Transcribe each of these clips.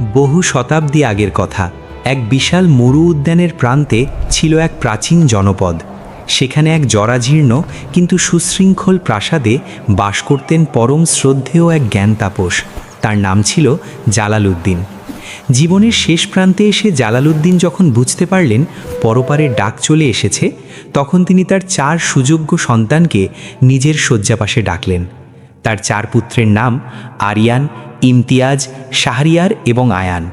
বহু শতাব্দী আগের কথা। এক বিশাল মরু উদ্যানের প্রান্তে ছিল এক প্রাচীন জনপদ। সেখানে এক জরাজীর্ণ কিন্তু সুশৃঙ্খল প্রাসাদে বাস করতেন পরম শ্রদ্ধেয় এক জ্ঞান তাপস। তার নাম ছিল জালালউদ্দিন। জীবনের শেষ প্রান্তে এসে জালালউদ্দিন যখন বুঝতে পারলেন পরপারের ডাক চলে এসেছে, তখন তিনি তার চার সুযোগ্য সন্তানকে নিজের শয্যাপাশে ডাকলেন। তার চার পুত্রের নাম আরিয়ান ইমতিয়াজ, শাহরিয়ার এবং আয়ান।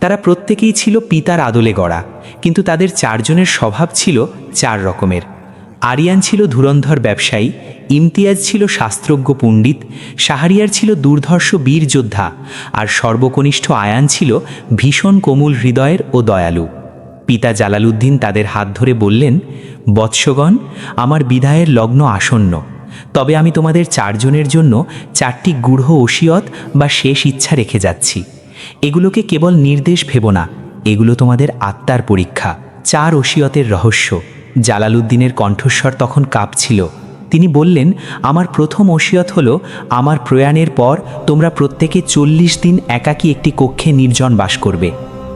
তারা প্রত্যেকেই ছিল পিতার আদলে গড়া, কিন্তু তাদের চারজনের স্বভাব ছিল চার রকমের। আরিয়ান ছিল ধুরন্ধর ব্যবসায়ী, ইমতিয়াজ ছিল শাস্ত্রজ্ঞ পণ্ডিত, শাহরিয়ার ছিল দুর্ধর্ষ বীর যোদ্ধা, আর সর্বকনিষ্ঠ আয়ান ছিল ভীষণ কোমল হৃদয়ের ও দয়ালু। পিতা জালালুদ্দিন তাদের হাত ধরে বললেন, বৎসগণ, আমার বিদায়ের লগ্ন আসন্ন। তবে আমি তোমাদের চারজনের জন্য চারটি গূঢ় ওসিয়ত বা শেষ ইচ্ছা রেখে যাচ্ছি। এগুলোকে কেবল নির্দেশ ভেব না। এগুলো তোমাদের আত্মার পরীক্ষা। চার ওসিয়তের রহস্য। জালালউদ্দিনের কণ্ঠস্বর তখন কাঁপছিল। তিনি বললেন, আমার প্রথম ওসিয়ত হল, আমার প্রয়াণের পর তোমরা প্রত্যেকে চল্লিশ দিন একাকী একটি কক্ষে নির্জন বাস করবে।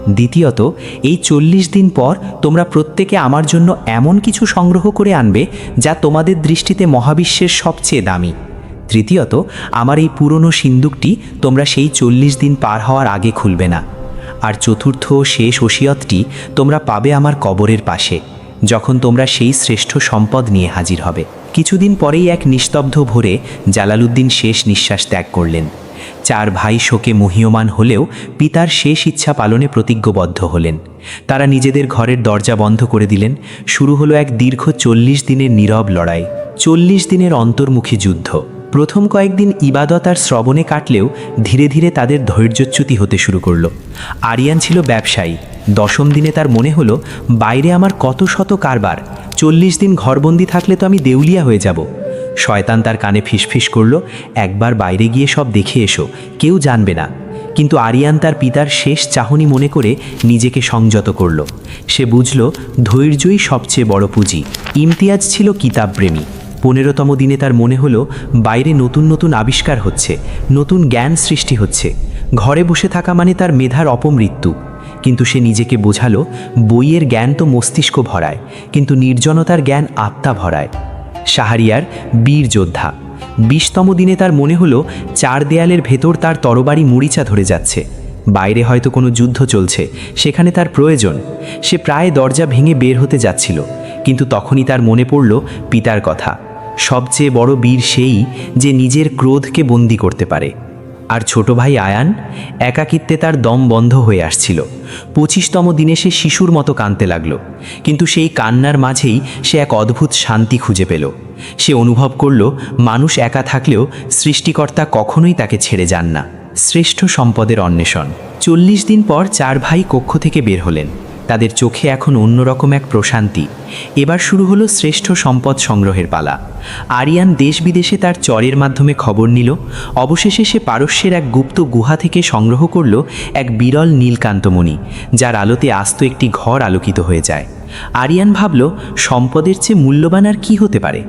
দ্বিতীয়ত, এই চল্লিশ দিন পর তোমরা প্রত্যেকে আমার জন্য এমন কিছু সংগ্রহ করে আনবে যা তোমাদের দৃষ্টিতে মহাবিশ্বের সবচেয়ে দামি। তৃতীয়ত, আমার এই পুরনো সিন্দুকটি তোমরা সেই চল্লিশ দিন পার হওয়ার আগে খুলবে না। আর চতুর্থ শেষ ওসিয়তটি তোমরা পাবে আমার কবরের পাশে, যখন তোমরা সেই শ্রেষ্ঠ সম্পদ নিয়ে হাজির হবে। কিছুদিন পরেই এক নিস্তব্ধ ভোরে জালালুদ্দিন শেষ নিঃশ্বাস ত্যাগ করলেন। চার ভাই শোকে মহীয়মান হলেও পিতার শেষ ইচ্ছা পালনে প্রতিজ্ঞবদ্ধ হলেন। তারা নিজেদের ঘরের দরজা বন্ধ করে দিলেন। শুরু হলো এক দীর্ঘ চল্লিশ দিনের নীরব লড়াই। চল্লিশ দিনের অন্তর্মুখী যুদ্ধ। প্রথম কয়েকদিন ইবাদত আর শ্রবণে কাটলেও ধীরে ধীরে তাদের ধৈর্যচ্যুতি হতে শুরু করল। আরিয়ান ছিল ব্যবসায়ী। দশম দিনে তার মনে হলো, বাইরে আমার কত শত কারবার। চল্লিশ দিন ঘরবন্দি থাকলে তো আমি দেউলিয়া হয়ে যাব। শয়তান তার কানে ফিসফিস করল, একবার বাইরে গিয়ে সব দেখে এসো, কেউ জানবে না। কিন্তু আরিয়ান তার পিতার শেষ চাহনি মনে করে নিজেকে সংযত করল। সে বুঝল, ধৈর্যই সবচেয়ে বড় পুঁজি। ইমতিয়াজ ছিল কিতাবপ্রেমী। পনেরোতম দিনে তার মনে হলো, বাইরে নতুন নতুন আবিষ্কার হচ্ছে, নতুন জ্ঞান সৃষ্টি হচ্ছে। ঘরে বসে থাকা মানে তার মেধার অপমৃত্যু। কিন্তু সে নিজেকে বোঝালো, বইয়ের জ্ঞান তো মস্তিষ্ক ভরায়, কিন্তু নির্জনতার জ্ঞান আত্মা ভরায়। শাহরিয়ার বীর যোদ্ধা। বিশতম দিনে তার মনে হলো, চার দেয়ালের ভেতর তার তরবারি মুড়িচা ধরে যাচ্ছে। বাইরে হয়তো কোনো যুদ্ধ চলছে, সেখানে তার প্রয়োজন। সে প্রায় দরজা ভেঙে বের হতে যাচ্ছিল, কিন্তু তখনই তার মনে পড়ল পিতার কথা। সবচেয়ে বড় বীর সেই যে নিজের ক্রোধকে বন্দি করতে পারে। আর ছোট ভাই আয়ান একাকিত্বে তার দম বন্ধ হয়ে আসছিল। পঁচিশতম দিনে সে শিশুর মতো কাঁদতে লাগল, কিন্তু সেই কান্নার মাঝেই সে এক অদ্ভুত শান্তি খুঁজে পেল। সে অনুভব করল, মানুষ একা থাকলেও সৃষ্টিকর্তা কখনোই তাকে ছেড়ে যান না। শ্রেষ্ঠ সম্পদের অন্বেষণ। চল্লিশ দিন পর চার ভাই কক্ষ থেকে বের হলেন। তাদের চোখে এখন অন্যরকম এক প্রশান্তি। এবার শুরু হলো শ্রেষ্ঠ সম্পদ সংগ্রহের পালা। আরিয়ান দেশ বিদেশে তার চরের মাধ্যমে খবর নিল। অবশেষে সে পারস্যের এক গুপ্ত গুহা থেকে সংগ্রহ করল এক বিরল নীলকান্তমণি, যার আলোতে আস্ত একটি ঘর আলোকিত হয়ে যায়। আরিয়ান ভাবল, সম্পদের চেয়ে মূল্যবান আর কী হতে পারে?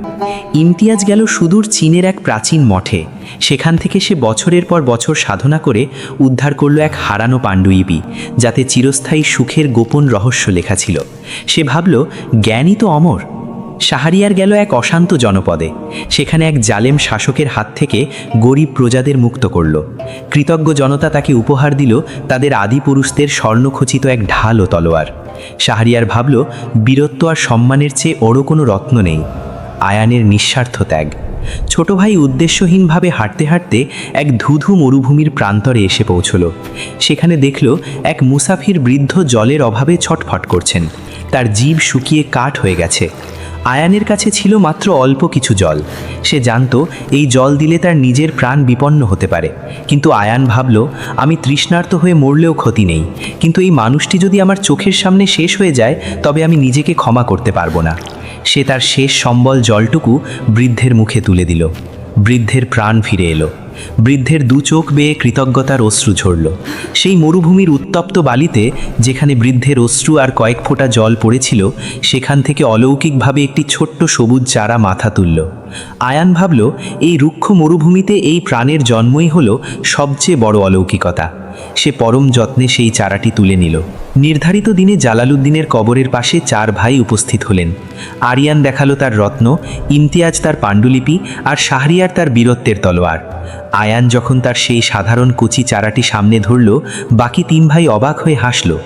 ইমতিয়াজ গেল সুদূর চীনের এক প্রাচীন মঠে। সেখান থেকে সে বছরের পর বছর সাধনা করে উদ্ধার করল এক হারানো পাণ্ডুইবি যাতে চিরস্থায়ী সুখের গোপন রহস্য লেখা ছিল। সে ভাবল, জ্ঞানই তো অমর। শাহরিয়ার গেল এক অশান্ত জনপদে। সেখানে এক জালেম শাসকের হাত থেকে গরিব প্রজাদের মুক্ত করল। কৃতজ্ঞ জনতা তাকে উপহার দিল, তাদের আদিপুরুষদের স্বর্ণখচিত এক ঢাল ও তলোয়ার। শাহরিয়ার ভাবল, বীরত্ব আর সম্মানের চেয়ে ওরও কোনো রত্ন নেই। আয়ানের নিঃস্বার্থ ত্যাগ। ছোট ভাই উদ্দেশ্যহীনভাবে হাঁটতে হাঁটতে এক ধুধু মরুভূমির প্রান্তরে এসে পৌঁছল। সেখানে দেখল, এক মুসাফির বৃদ্ধ জলের অভাবে ছটফট করছেন। তার জীব শুকিয়ে কাঠ হয়ে গেছে। আয়ানের কাছে ছিল মাত্র অল্প কিছু জল। সে জানত এই জল দিলে তার নিজের প্রাণ বিপন্ন হতে পারে। কিন্তু আয়ান ভাবল, আমি তৃষ্ণার্ত হয়ে মরলেও ক্ষতি নেই। কিন্তু এই মানুষটি যদি আমার চোখের সামনে শেষ হয়ে যায়, তবে আমি নিজেকে ক্ষমা করতে পারব না। সে তার শেষ সম্বল জলটুকু বৃদ্ধের মুখে তুলে দিল। বৃদ্ধের প্রাণ ফিরে এলো। বৃদ্ধের দু চোখ বেয়ে কৃতজ্ঞতার অশ্রু ঝরল। সেই মরুভূমির উত্তপ্ত বালিতে, যেখানে বৃদ্ধের অশ্রু আর কয়েক ফোঁটা জল পড়েছিল, সেখান থেকে অলৌকিকভাবে একটি ছোট্ট সবুজ চারা মাথা তুলল। আয়ান ভাবল, এই রুক্ষ মরুভূমিতে এই প্রাণের জন্মই হল সবচেয়ে বড় অলৌকিকতা। সে পরম যত্নে সেই চারাটি তুলে নিল। নির্ধারিত দিনে জালালুদ্দিনের কবরের পাশে চার ভাই উপস্থিত হলেন। আরিয়ান দেখাল তার রত্ন, ইমতিয়াজ তার পাণ্ডুলিপি আর শাহরিয়ার তার বীরত্বের তলোয়ার। আয়ান যখন তার সেই সাধারণ কুচি চারাটি সামনে ধরল, বাকি তিন ভাই অবাক হয়ে হাসল।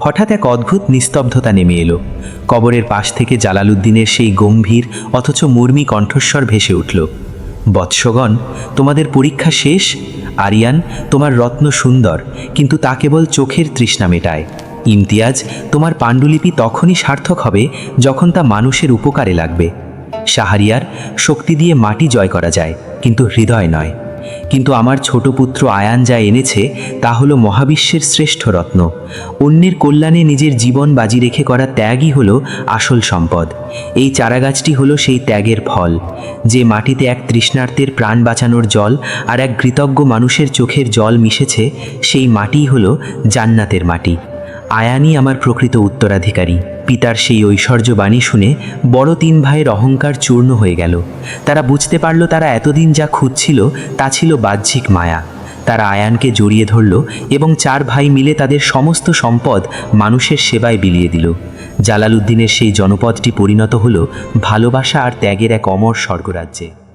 হঠাৎ এক অদ্ভুত নিস্তব্ধতা নেমে এলো। কবরের পাশ থেকে জালালুদ্দিনের সেই গম্ভীর, অথচ মুর্মি কণ্ঠস্বর ভেসে উঠল। বৎসগণ, তোমাদের পরীক্ষা শেষ? আরিয়ান, তোমার রত্ন সুন্দর, কিন্তু তা কেবল চোখের তৃষ্ণা মেটায়। ইমতিয়াজ, তোমার পাণ্ডুলিপি তখনই সার্থক হবে যখন তা মানুষের উপকারে লাগবে। সাহারিয়ার, শক্তি দিয়ে মাটি জয় করা যায়, কিন্তু হৃদয় নয়। কিন্তু আমার ছোট পুত্র আয়ান যা এনেছে, তা হলো মহাবিশ্বের শ্রেষ্ঠ রত্ন। অন্যের কল্যাণে নিজের জীবন বাজি রেখে করা ত্যাগই হলো আসল সম্পদ। এই চারাগাছটি হলো সেই ত্যাগের ফল। যে মাটিতে এক তৃষ্ণার্তের প্রাণ বাঁচানোর জল আর এক কৃতজ্ঞ মানুষের চোখের জল মিশেছে, সেই মাটিই হলো জান্নাতের মাটি। আয়ানই আমার প্রকৃত উত্তরাধিকারী। পিতার সেই ঐশ্বর্য বাণী শুনে বড় তিন ভাইয়ের অহংকার চূর্ণ হয়ে গেল। তারা বুঝতে পারল তারা এতদিন যা খুঁজছিল তা ছিল বাহ্যিক মায়া। তারা আয়ানকে জড়িয়ে ধরল এবং চার ভাই মিলে তাদের সমস্ত সম্পদ মানুষের সেবায় বিলিয়ে দিল। জালালউদ্দিনের সেই জনপদটি পরিণত হলো ভালোবাসা আর ত্যাগের এক অমর স্বর্গরাজ্যে।